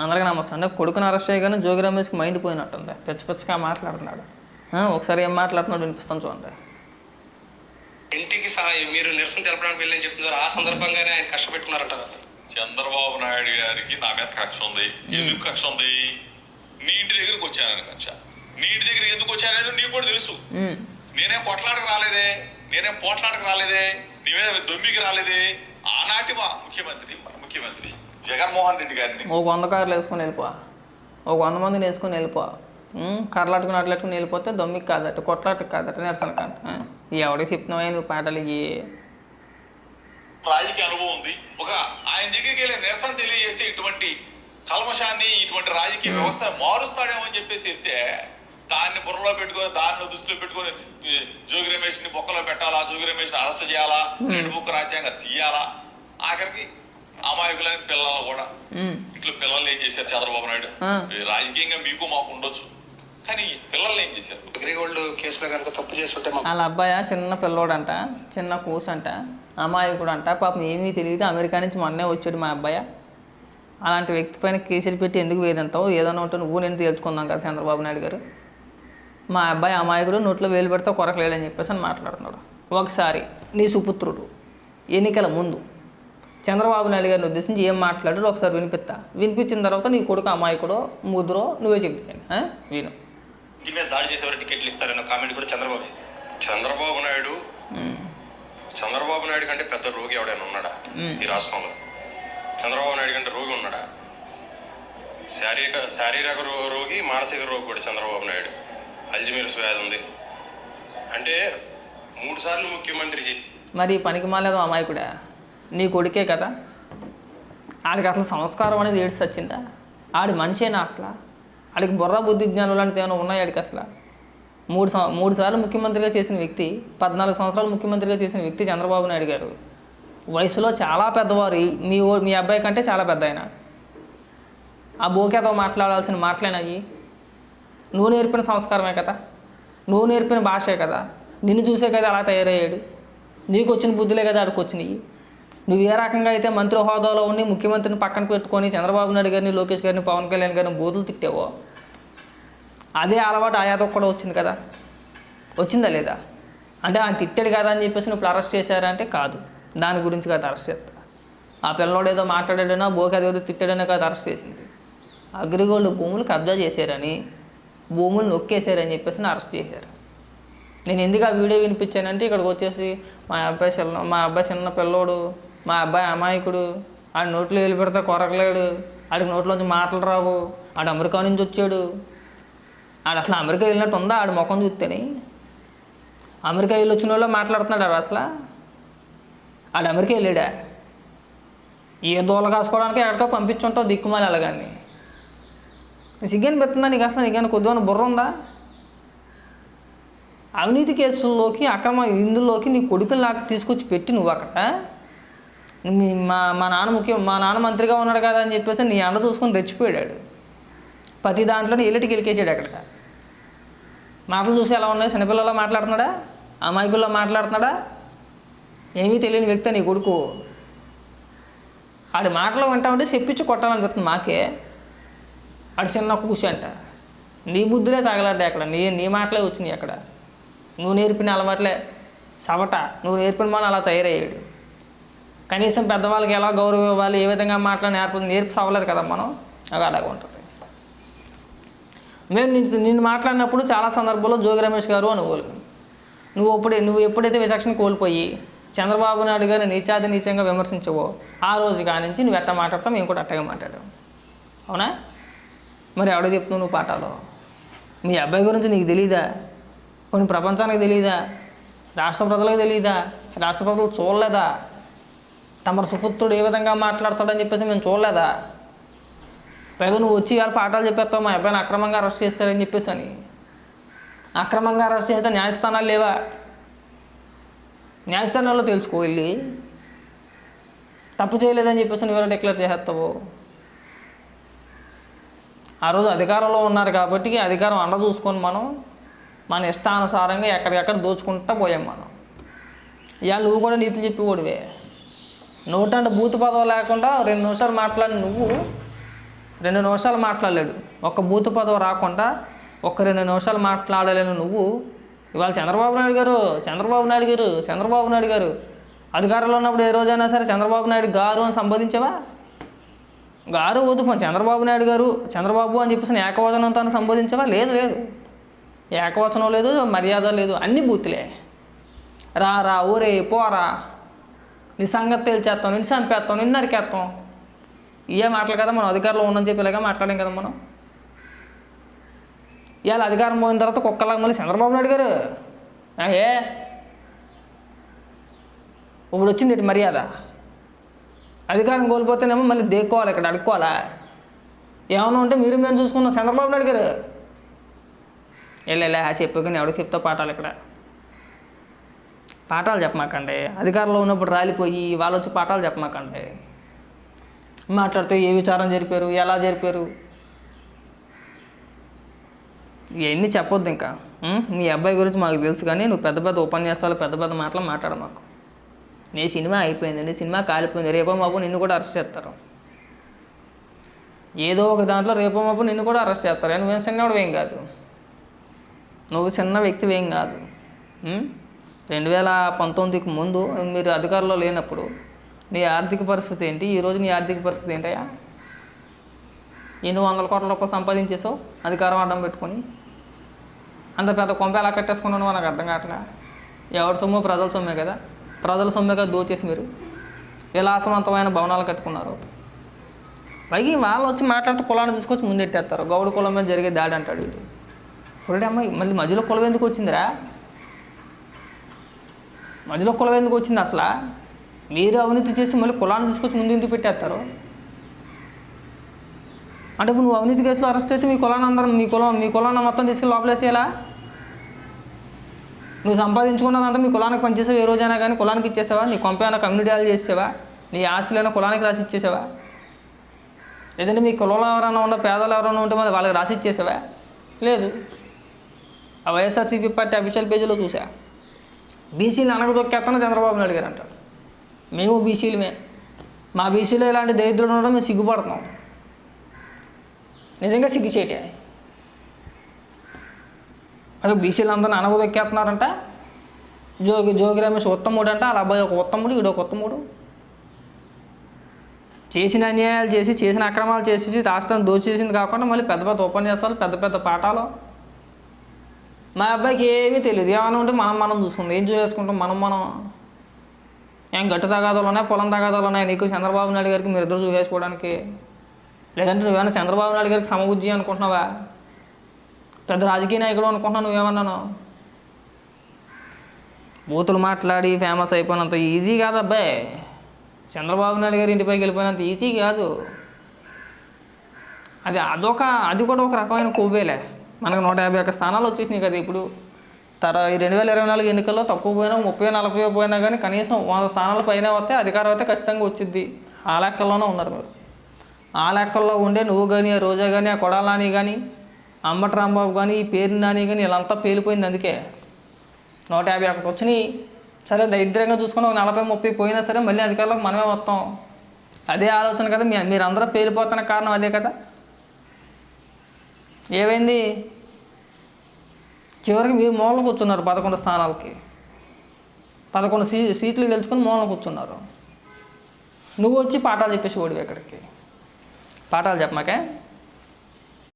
అందరికీ నమస్తే. అంటే కొడుకుని అరెస్ట్ చేయగానే జోగి రమేష్కి మైండ్ పోయినట్టుంది. పిచ్చ పిచ్చగా మాట్లాడుతున్నాడు. ఆ, ఒకసారి ఏం మాట్లాడుతున్నాడు వినిపిస్తాను చూడండి. ఇంటికి మీరు నిరసన తెలపడానికి వెళ్ళని చెప్తున్నారు. ఆ సందర్భంగానే ఆయన కష్టపెట్టుకున్నారట చంద్రబాబు నాయుడు గారికి నా మీద కక్ష ఉంది. ఎందుకు కక్ష ఉంది? నీ ఇంటి దగ్గరికి వచ్చానని కక్ష. నీ ఇంటి దగ్గర ఎందుకు వచ్చానేది నీకు కూడా తెలుసు. నేనేం పొట్లాడకు రాలేదే. నేనేం పోట్లాడకు రాలేదే. నీ మీద దొమ్మికి రాలేదే. ఆనాటి మా ముఖ్యమంత్రి మన ముఖ్యమంత్రి జగన్మోహన్ రెడ్డి గారిని. ఒక వంద కార్లు వేసుకొని వెళ్ళిపో. ఒక వంద మందిని వేసుకొని వెళ్ళిపో. ఉమ్, కర్లాటుకుని అట్లట్టుకుని వెళ్ళిపోతే దొమ్మికి కాదట కొట్లాటకు కాదట నిరసన కాదు. ఆ, ఎవడికి చెప్తున్నావా నువ్వు పాటలు ఇవి రాజకీయ అనుభవం ఉంది. ఒక ఆయన దగ్గరికి వెళ్ళి నిరసన తెలియజేస్తే ఇటువంటి కల్మషాన్ని ఇటువంటి రాజకీయ వ్యవస్థ మారుస్తాడేమో అని చెప్పేసి వెళ్తే దాన్ని బుర్రలో పెట్టుకొని దాన్ని దృష్టిలో పెట్టుకొని ఈ జోగి రమేష్ని బొక్కలో పెట్టాలా జోగి రమేష్ అరెస్ట్ చేయాలా రెండు బుక్ రాజ్యాంగం తీయాలా? ఆఖరికి అమాయకులని పిల్లలు కూడా. ఇట్లా పిల్లల్ని ఏం చేశారు చంద్రబాబు నాయుడు? రాజకీయంగా మీకు మాకు ఉండొచ్చు. కానీ పిల్లల్ని ఏం చేశారు? అగ్రిగోల్డ్ కేసులో కనుక తప్పు చేస్తుంటే మా వాళ్ళ అబ్బాయి? చిన్న పిల్లోడంట చిన్న కూసంట అమాయకుడు అంట పాపం ఏమీ తెలియదు. అమెరికా నుంచి మొన్నే వచ్చాడు మా అబ్బాయి? అలాంటి వ్యక్తి పైన కేసులు పెట్టి ఎందుకు వేదంతావు ఏదైనా ఉంటే నువ్వు నేను తేల్చుకుందాం కదా చంద్రబాబు నాయుడు గారు. మా అబ్బాయి అమాయకుడు నోట్లో వేలు పెడితే కొరకలేడని చెప్పేసి అని మాట్లాడుతున్నాడు. ఒకసారి నీ సుపుత్రుడు ఎన్నికల ముందు చంద్రబాబు నాయుడు గారిని ఉద్దేశించి ఏం మాట్లాడాడు ఒకసారి వినిపిస్తా. వినిపించిన తర్వాత నీ కొడుకు అమాయకుడో ముద్రో నువ్వే చెప్తాను విను. మీద దాడి చేసేవారు టికెట్లు ఇస్తారన్న కామెంట్ కూడా చంద్రబాబు చేశారు. చంద్రబాబు నాయుడు చంద్రబాబు నాయుడు కంటే పెద్ద రోగి ఎవడైనా ఉన్నాడా. ఈ రాష్ట్రంలో? చంద్రబాబు నాయుడు కంటే రోగి ఉన్నాడా? శారీరక శారీరక రోగి మానసిక రోగి కూడా చంద్రబాబు నాయుడు. అల్జిమీరస్ వ్యాధి ఉంది. అంటే మూడు సార్లు ముఖ్యమంత్రి మరి పనికి మాలేదు అమాయకుడా? నీ కొడుకే కదా? ఆడికి అసలు సంస్కారం అనేది ఏడ్స్ వచ్చిందా ఆడి మనిషేనా అసలు? ఆడికి బుర్ర బుద్ధి జ్ఞానం లాంటిది ఏమైనా ఉన్నాయి ఆడికి అసలు? మూడు సం- మూడు సార్లు ముఖ్యమంత్రిగా చేసిన వ్యక్తి పద్నాలుగు సంవత్సరాలు ముఖ్యమంత్రిగా చేసిన వ్యక్తి చంద్రబాబు నాయుడు గారు. వయసులో చాలా పెద్దవారు. మీ ఓ- మీ అబ్బాయి కంటే చాలా పెద్ద ఆయన. ఆ బోకేతో మాట్లాడాల్సిన మాటలేనయ్యి నువ్వు నేర్పిన సంస్కారమే కదా? నువ్వు నేర్పిన భాషే కదా? నిన్ను చూసే కదా అలా తయారయ్యాడు? నీకు వచ్చిన బుద్ధులే కదా ఆడికి వచ్చినాయి? నువ్వు ఏ రకంగా అయితే మంత్రి హోదాలో ఉండి ముఖ్యమంత్రిని పక్కన పెట్టుకొని చంద్రబాబు నాయుడు గారిని లోకేష్ గారిని పవన్ కళ్యాణ్ గారిని బూతులు తిట్టావో? అదే అలవాటు ఆయాతకు కూడా వచ్చింది కదా. వచ్చిందా లేదా? అంటే ఆయన తిట్టాడు కదా అని చెప్పేసి నువ్వు ఇప్పుడు అరెస్ట్ చేశారంటే కాదు. దాని గురించి కాదు అరెస్ట్ చేస్తా. ఆ పిల్లోడు ఏదో మాట్లాడాడనో బోకి అదేదో తిట్టాడనో కాదు అరెస్ట్ చేసింది. అగ్రిగోల్డ్ భూములు కబ్జా చేశారని భూములు నొక్కేశారని చెప్పేసి అరెస్ట్ చేశారు. నేను ఎందుకు ఆ వీడియో వినిపించానంటే ఇక్కడికి వచ్చేసి మా అబ్బాయి చిన్న మా అబ్బాయి చిన్న పిల్లోడు మా అబ్బాయి అమాయకుడు. ఆడి నోట్లో వెళ్ళి పెడితే కొరకలేడు. ఆడికి నోట్లోంచి మాటలు రావు. ఆడు అమెరికా నుంచి వచ్చాడు. ఆడు అసలు అమెరికా వెళ్ళినట్టు ఉందా? ఆడు ముఖం చూస్తేనే. అమెరికా వెళ్ళి వచ్చిన వాళ్ళు మాట్లాడుతున్నాడు ఆడు అసలు. ఆడు అమెరికా వెళ్ళాడా? ఏ దూల కాసుకోవడానికి ఎక్కడికో పంపించుంటావు దిక్కుమాలి అలాగని సిగ్గని పెడుతుందా? నీకు అసలు నీకైనా కొద్దిగా బుర్ర ఉందా? అవినీతి కేసుల్లోకి అక్రమ ఇందులోకి నీ కొడుకుని నాకు తీసుకొచ్చి పెట్టి నువ్వు అక్కడ మా మా నాన్న ముఖ్యం మా నాన్న మంత్రిగా ఉన్నాడు కదా అని చెప్పేసి నీ అండ చూసుకొని రెచ్చిపోయాడు. ప్రతి దాంట్లోనే ఎల్లిటికి ఎలికేసాడు అక్కడ. మాటలు చూసి ఎలా ఉన్నాయి? చిన్నపిల్లల్లో మాట్లాడుతున్నాడా? అమాయకుల్లో మాట్లాడుతున్నాడా? ఏమీ తెలియని వ్యక్తి నీ కొడుకు. ఆడి మాటలు వింటామంటే చెప్పించి కొట్టాలనిపిస్తుంది మాకే. ఆడు చిన్న కూసి అంట. నీ బుద్ధులే తగలడ్డా అక్కడ. నీ నీ మాటలే వచ్చినాయి అక్కడ. నువ్వు నేర్పిన అలవాట్లే సవట. నువ్వు నేర్పిన మన అలా తయారయ్యాడు. కనీసం పెద్దవాళ్ళకి ఎలా గౌరవం ఇవ్వాలి ఏ విధంగా మాట్లాడి నేర్ప నేర్పిసవ్వలేదు కదా మనం. అవి అలాగే ఉంటుంది. మేము నిన్ను నిన్ను మాట్లాడినప్పుడు చాలా సందర్భాల్లో జోగి రమేష్ గారు అనుకోలు నువ్వు అప్పుడే నువ్వు ఎప్పుడైతే విచక్షణ కోల్పోయి చంద్రబాబు నాయుడు గారిని నీచాది నీచంగా విమర్శించవో ఆ రోజు కానించి నువ్వు ఎట్ట మాట్లాడతావు మేము కూడా అట్టగా మాట్లాడాం. అవునా? మరి ఎవడో చెప్తున్నావు నువ్వు పాఠాలు? మీ అబ్బాయి గురించి నీకు తెలీదా? కొన్ని ప్రపంచానికి తెలీదా? రాష్ట్ర ప్రజలకు తెలీదా? రాష్ట్ర ప్రజలు చూడలేదా? తమరు సుపుత్రుడు ఏ విధంగా మాట్లాడతాడని చెప్పేసి మేము చూడలేదా? పైగా నువ్వు వచ్చి ఇవాళ పాఠాలు చెప్పేస్తావు మా అబ్బాయిని అక్రమంగా అరెస్ట్ చేస్తారని చెప్పేసి అని. అక్రమంగా అరెస్ట్ చేస్తే న్యాయస్థానాలు లేవా? న్యాయస్థానాల్లో తెలుసుకో వెళ్ళి. తప్పు చేయలేదని చెప్పేసి నువ్వు డిక్లేర్ చేసేస్తావు ఆ రోజు అధికారంలో ఉన్నారు కాబట్టి అధికారం అండ చూసుకొని మనం మన ఇష్టానుసారంగా ఎక్కడికక్కడ దోచుకుంటా పోయాం మనం. ఇవాళ నువ్వు కూడా నీతులు చెప్పి ఓడివే నోటంటే బూతు పదవి లేకుండా రెండు నిమిషాలు మాట్లాడి నువ్వు రెండు నిమిషాలు మాట్లాడలేడు. ఒక్క బూతు పదవి రాకుండా ఒక రెండు నిమిషాలు మాట్లాడలేను నువ్వు. ఇవాళ చంద్రబాబు నాయుడు గారు చంద్రబాబు నాయుడు గారు చంద్రబాబు నాయుడు గారు అధికారంలో ఉన్నప్పుడు ఏ రోజైనా సరే చంద్రబాబు నాయుడు గారు అని సంబోధించావా? గారు వద్దు చంద్రబాబు నాయుడు గారు చంద్రబాబు అని చెప్పేసి ఏకవచనంతో సంబోధించావా? లేదు లేదు. ఏకవచనం లేదు మర్యాద లేదు అన్ని బూతులే. రా రా ఊరే పోరా. నీ సంగతి తేల్చేస్తాం నిన్ను చంపేస్తాం నిన్ను నరికేస్తాం. ఇవే మాటలు కదా మనం అధికారంలో ఉన్నని చెప్పి ఇలాగా మాట్లాడాం కదా మనం. ఇవాళ అధికారం పోయిన తర్వాత కుక్కలాగా మళ్ళీ చంద్రబాబు నాయుడు గారు ఏ? ఇప్పుడు వచ్చింది ఏంటి మర్యాద? అధికారం కోల్పోతేనేమో మళ్ళీ దేక్కోవాలి ఇక్కడ అడుక్కోవాలా? ఏమైనా ఉంటే మీరు మేము చూసుకుందాం చంద్రబాబు నాయుడు గారు. వెళ్ళలే చెప్పు కానీ ఎవరికి చెప్తా పాఠాలు ఇక్కడ. పాఠాలు చెప్పమాకండి. అధికారంలో ఉన్నప్పుడు రాలిపోయి వాళ్ళు వచ్చి పాఠాలు చెప్పమాకండి. మాట్లాడితే ఏ విచారం జరిపారు? ఎలా జరిపారు? ఇవన్నీ చెప్పొద్దు ఇంకా. మీ అబ్బాయి గురించి మాకు తెలుసు కానీ నువ్వు పెద్ద పెద్ద ఉపన్యాసాలు పెద్ద పెద్ద మాటలు మాట్లాడ మాకు. నీ సినిమా అయిపోయిందండి సినిమా కాలిపోయింది. రేపో మాపు నిన్ను కూడా అరెస్ట్ చేస్తారు. ఏదో ఒక దాంట్లో రేపో మాపు నిన్ను కూడా అరెస్ట్ చేస్తారు. నువ్వేం చిన్నవాడు ఏం కాదు. నువ్వు చిన్న వ్యక్తి ఏం కాదు. రెండు వేల పంతొమ్మిదికి ముందు మీరు అధికారంలో లేనప్పుడు నీ ఆర్థిక పరిస్థితి ఏంటి? ఈరోజు నీ ఆర్థిక పరిస్థితి ఏంటయ్యా? ఎన్ని వందల కోట్ల రూపాయలు సంపాదించేసావు అధికారం అడ్డం పెట్టుకొని. అంత పెద్ద కొంప ఎలా కట్టేసుకున్నాను మనకు అర్థం కావట్లే. ఎవరి సొమ్ము? ప్రజల సొమ్మే కదా. ప్రజల సొమ్మే కదా దోచేసి మీరు విలాసవంతమైన భవనాలు కట్టుకున్నారు. పైకి వాళ్ళు వచ్చి మాట్లాడితే కులాన్ని తీసుకొచ్చి ముందెట్టేస్తారు. గౌడ కులం మీద జరిగే దాడి అంటాడు వీడు. అమ్మాయి మళ్ళీ మధ్యలో కులం ఎందుకు వచ్చిందిరా? మధ్యలో కులం ఎందుకు వచ్చింది అసలు? మీరు అవినీతి చేసి మళ్ళీ కులాన్ని తీసుకొచ్చి ముందు ఎందుకు పెట్టేస్తారు? అంటే ఇప్పుడు నువ్వు అవినీతి కేసులో అరెస్ట్ అయితే మీ కులాన్ని అందరం మీ కులం మీ కులాన్ని మొత్తం తీసుకెళ్ళి లోపలేసేయాలా? నువ్వు సంపాదించుకున్నదంతా మీ కులానికి పనిచేసావు? ఏ రోజైనా కానీ కులానికి ఇచ్చేసావా? నీ కొంపైనా కమ్యూనిటీ హాల్ చేసేవా నీ ఆస్తులైనా కులానికి రాసి ఇచ్చేసావా? లేదంటే మీ కులంలో ఎవరైనా ఉన్న పేదలు ఎవరైనా ఉంటే మరి వాళ్ళకి రాసి ఇచ్చేసావా? లేదు. ఆ వైఎస్ఆర్సీపీ పార్టీ అఫీషియల్ పేజీలో చూసా. బీసీలు అనగదొక్కేస్తాను చంద్రబాబు నాయుడు గారు అంటారు. మేము బీసీలమే. మా బీసీలో ఇలాంటి దరిద్రులు ఉండడం మేము సిగ్గుపడుతున్నాం. నిజంగా సిగ్గుచేటే అదే బీసీలు అందరిని అనగదొక్కేస్తున్నారంట జోగి జోగి రమేష్ ఉత్తముడు అంట వాళ్ళ అబ్బాయి ఒక ఉత్తముడు ఈడొక ఒక ఉత్తముడు. చేసిన అన్యాయాలు చేసి చేసిన అక్రమాలు చేసేసి రాష్ట్రాన్ని దోచేసింది కాకుండా మళ్ళీ పెద్ద పెద్ద ఉపన్యాసాలు పెద్ద పెద్ద పాఠాలు మా అబ్బాయికి ఏమీ తెలియదు ఏమైనా ఉంటే మనం మనం చూసుకుందాం. ఏం చేసుకుంటాం? మనం మనం. ఏం గట్టు తగాదాలు ఉన్నాయి? పొలం తగాదాలు ఉన్నాయి? నీకు చంద్రబాబు నాయుడు గారికి మీరు ఇద్దరు చూసేసుకోవడానికి? లేదంటే నువ్వేమైనా చంద్రబాబు నాయుడు గారికి సమబుద్ధి అనుకుంటున్నావా? పెద్ద రాజకీయ నాయకుడు అనుకుంటున్నావు నువ్వేమన్నాను? బూతులు మాట్లాడి ఫేమస్ అయిపోయినంత ఈజీ కాదు అబ్బాయి. చంద్రబాబు నాయుడు గారి ఇంటిపైకి వెళ్ళిపోయినంత ఈజీ కాదు. అది అదొక అది కూడా ఒక రకమైన కొవ్వేలే. మనకు నూట యాభై ఒక్క స్థానాలు వచ్చేసినాయి కదా ఇప్పుడు. తర రెండు వేల ఇరవై నాలుగు ఎన్నికల్లో తక్కువ పోయినా ముప్పై నలభై పోయినా కానీ కనీసం వంద స్థానాల పైన వస్తే అధికారం అయితే ఖచ్చితంగా వచ్చింది ఆ లెక్కల్లోనే ఉన్నారు మీరు. ఆ లెక్కల్లో ఉండే నువ్వు కానీ ఆ రోజా కానీ ఆ కొడాలని కానీ అంబటి రాంబాబు కానీ ఈ పేరు నాని కానీ వీళ్ళంతా పేలిపోయింది అందుకే. నూట యాభై ఒకటి వచ్చినాయి. సరే దరిద్రంగా చూసుకుని ఒక నలభై ముప్పై పోయినా సరే మళ్ళీ అధికారులకు మనమే వస్తాం. అదే ఆలోచన కదా మీ మీరందరూ పేలిపోతున్న కారణం అదే కదా. ఏమైంది? చివరికి మీరు మూలన కూర్చున్నారు పదకొండు స్థానాలకి. పదకొండు సీ సీట్లు గెలుచుకొని మూలన కూర్చున్నారు. నువ్వు వచ్చి పాఠాలు చెప్పేసి ఓడివి అక్కడికి పాఠాలు చెప్పమాకే?